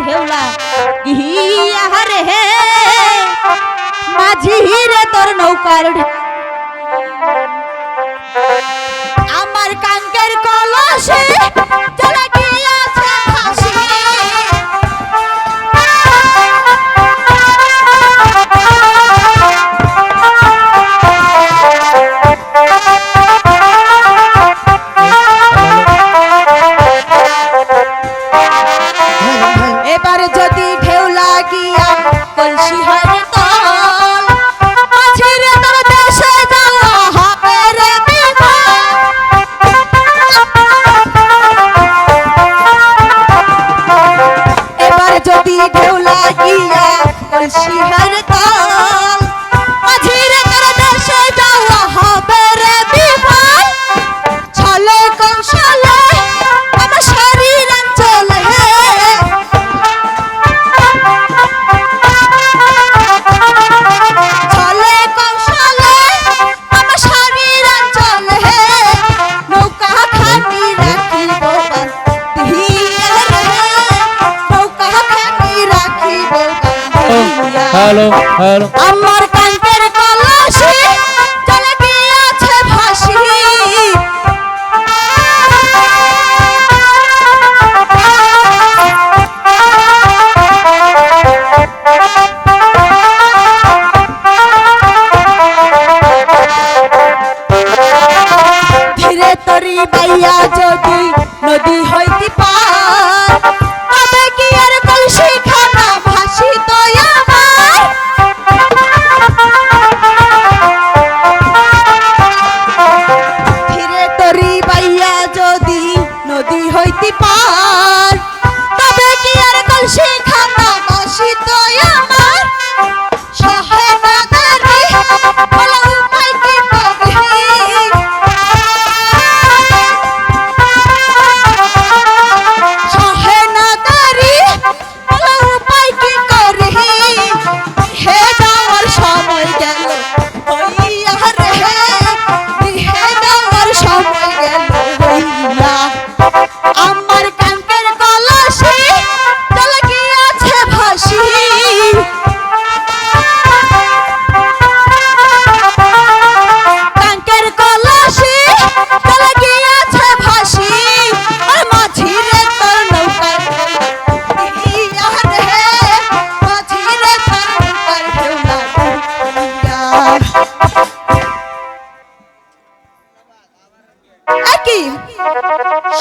ঢেউলা আহারে হে। মাঝি রে তোর নৌকার আমার কাঙ্কের কলসে colchón. Hello hello. আমার কান্তের কলসে চলে গিয়েছে ভাসি। ধীরে তরি বাইয়া যদি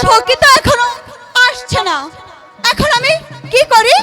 সখী এখনও আসছে না। এখন আমি কি করি?